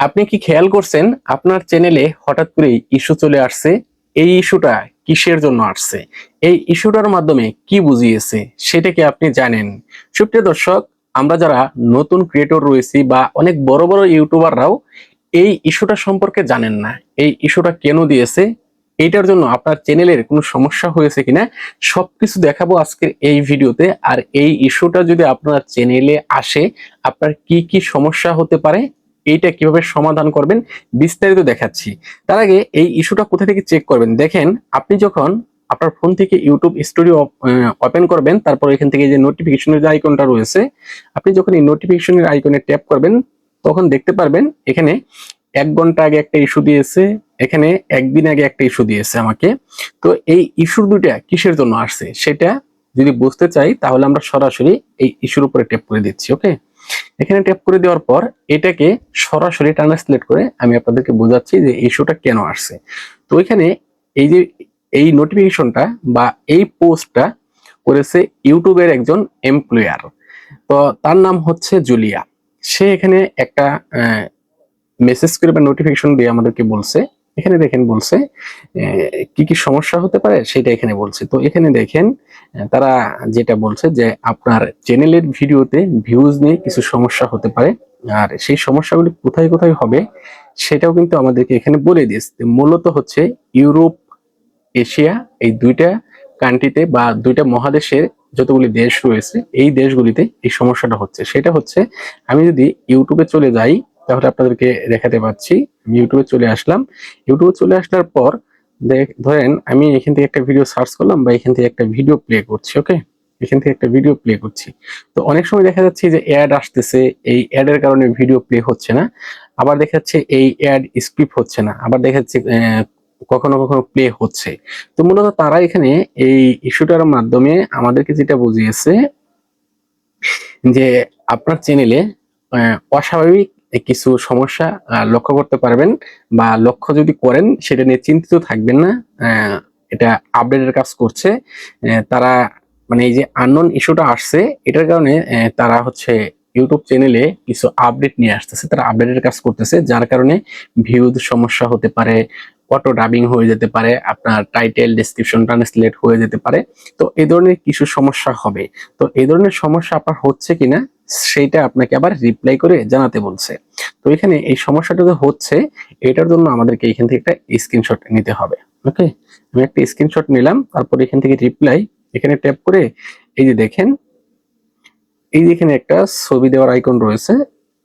আপনি কি খেয়াল করছেন? আপনার চ্যানেলে হঠাৎ করেই ইস্যু চলে আসছে। এই ইস্যুটা কিসের জন্য আসছে? এই ইস্যুটার মাধ্যমে কি বুঝিয়েছে, সেটা কি আপনি জানেন? সুপ্রিয় দর্শক, আমরা যারা নতুন ক্রিয়েটর রয়েছি বা অনেক বড় বড় ইউটিউবাররাও, এই ইস্যুটা সম্পর্কে জানেন না। এই ইস্যুটা কেন দিয়েছে? এইটার জন্য আপনার চ্যানেলের কোনো সমস্যা হয়েছে কিনা, সবকিছু দেখাবো আজকের এই ভিডিওতে। আর এই ইস্যুটা যদি আপনার চ্যানেলে আসে, আপনার কি কি সমস্যা হতে পারে এইটা কীভাবে সমাধান করবেন বিস্তারিত দেখাচ্ছি। তার আগে এই ইস্যুটা কোথা থেকে চেক করবেন? দেখেন, আপনি যখন আপনার ফোন থেকে ইউটিউব স্টুডিও ওপেন করবেন, তারপর এখান থেকে যে নোটিফিকেশনের যে আইকনটা রয়েছে, আপনি যখন এই নোটিফিকেশনের আইকনে ট্যাপ করবেন, তখন দেখতে পারবেন এখানে এক ঘণ্টা আগে একটা ইস্যু দিয়েছে, এখানে একদিন আগে একটা ইস্যু দিয়েছে আমাকে। তো এই ইস্যুর দুইটা কিসের জন্য আসছে? সেটা যদি বুঝতে চাই, তাহলে আমরা সরাসরি এই ইস্যুর উপরে ট্যাপ করে দিচ্ছি ওকে এখানে ট্যাপ করে দেওয়ার পর এটাকে সরাসরি ট্রান্সলেট করে আমি আপনাদেরকে বোঝাচ্ছি যে ইস্যুটা কেন আসছে। তো এখানে এই যে এই নোটিফিকেশনটা বা এই পোস্টটা করেছে ইউটিউবের একজন এমপ্লয়ার তো তার নাম হচ্ছে জুলিয়া। সে এখানে একটা মেসেজ করে বা নোটিফিকেশন দিয়ে আমাদেরকে বলছে এখানে দেখেন বলছে কি কি সমস্যা হতে পারে সেটা এখানে বলছে। তো এখানে দেখেন তারা যেটা বলছে যে আপনার চ্যানেলের ভিডিওতে ভিউজ নিয়ে কিছু সমস্যা হতে পারে। আর সেই সমস্যাগুলি কোথায় কোথায় হবে সেটাও কিন্তু আমাদেরকে এখানে বলে দিয়েছে। মূলত হচ্ছে ইউরোপ, এশিয়া, এই দুইটা কান্ট্রিতে বা দুইটা মহাদেশের যতগুলি দেশ রয়েছে, এই দেশগুলিতে এই সমস্যাটা হচ্ছে। সেটা হচ্ছে, আমি যদি ইউটিউবে চলে যাই তাহলে আপনাদেরকে দেখাতে পাচ্ছি। আমি ইউটিউবে চলে আসলাম। ইউটিউবে চলে আসার পর ধরেন আমি এখান থেকে একটা ভিডিও সার্চ করলাম বা এখান থেকে একটা ভিডিও প্লে করছি ওকে এখান থেকে একটা ভিডিও প্লে করছি। তো অনেক সময় দেখা যাচ্ছে যে অ্যাড আসতেছে, এই অ্যাডের কারণে ভিডিও প্লে হচ্ছে না। আবার দেখা যাচ্ছে এই অ্যাড স্ক্রিপ্ট হচ্ছে না। আবার দেখা যাচ্ছে কখনো কখনো প্লে হচ্ছে। তো মূলত তারা এখানে এই ইস্যুটার মাধ্যমে আমাদেরকে যেটা বুঝিয়েছে যে আপনার চ্যানেলে অস্বাভাবিক কিছু সমস্যা লক্ষ্য করতে পারবেন বা লক্ষ্য যদি করেন, সেটা নিয়ে চিন্তিত থাকবেন না। এটা আপডেটের কাজ করছে। তারা মানে এই যে আননোন ইস্যুটা আসছে, এটার কারণে তারা হচ্ছে ইউটিউব চ্যানেলে কিছু আপডেট নিয়ে আসতেছে। তারা আপডেটের কাজ করতেছে, যার কারণে ভিউজ সমস্যা হতে পারে অটো ডাবিং হয়ে যেতে পারে, আপনার টাইটেল ডেসক্রিপশন ট্রান্সলেট হয়ে যেতে পারে। তো এই ধরনের কিছু সমস্যা হবে। তো এই ধরনের সমস্যা আপনার হচ্ছে কিনা সেইটা আপনাকে আবার রিপ্লাই করে জানাতে বলছে। তো এখানে এই সমস্যাটা যে হচ্ছে, এটার জন্য আমাদেরকে এখান থেকে একটা স্ক্রিনশট নিতে হবে। ওকে আমি একটা স্ক্রিনশট নিলাম, তারপর এখান থেকে রিপ্লাই এখানে ট্যাপ করে এই যে দেখেন, এই যে এখানে একটা ছবি দেওয়ার আইকন রয়েছে,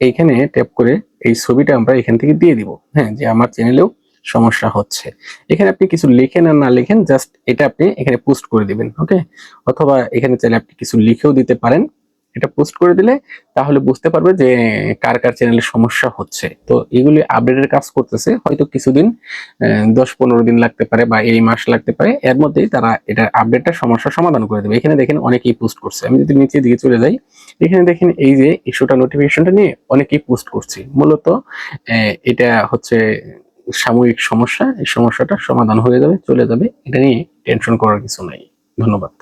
এইখানে ট্যাপ করে এই ছবিটা আমরা এখান থেকে দিয়ে দিব। হ্যাঁ যে আমার চ্যানেলেও সমস্যা হচ্ছে। এখানে আপনি কিছু লিখেন আর না লিখেন জাস্ট এটা আপনি এখানে পোস্ট করে দিবেন। ওকে অথবা এখানে চাইলে আপনি কিছু লিখেও দিতে পারেন। এটা পোস্ট করে দিলে তাহলে বুঝতে পারবে যে কার কার চ্যানেলে সমস্যা হচ্ছে। তো এগুলি আপডেটের কাজ করতেছে। হয়তো কিছুদিন দশ পনেরো দিন লাগতে পারে বা এই মাস লাগতে পারে। এর মধ্যেই তারা এটা আপডেটটা সমস্যার সমাধান করে দেবে। এখানে দেখেন অনেকেই পোস্ট করছে। আমি যদি নিচে দিকে চলে যাই, এখানে দেখেন এই যে ইস্যুটা নোটিফিকেশনটা নিয়ে অনেকেই পোস্ট করছি। মূলত এটা হচ্ছে সাময়িক সমস্যা। এই সমস্যাটা সমাধান হয়ে যাবে, চলে যাবে। এটা নিয়ে টেনশন করার কিছু নাই। ধন্যবাদ।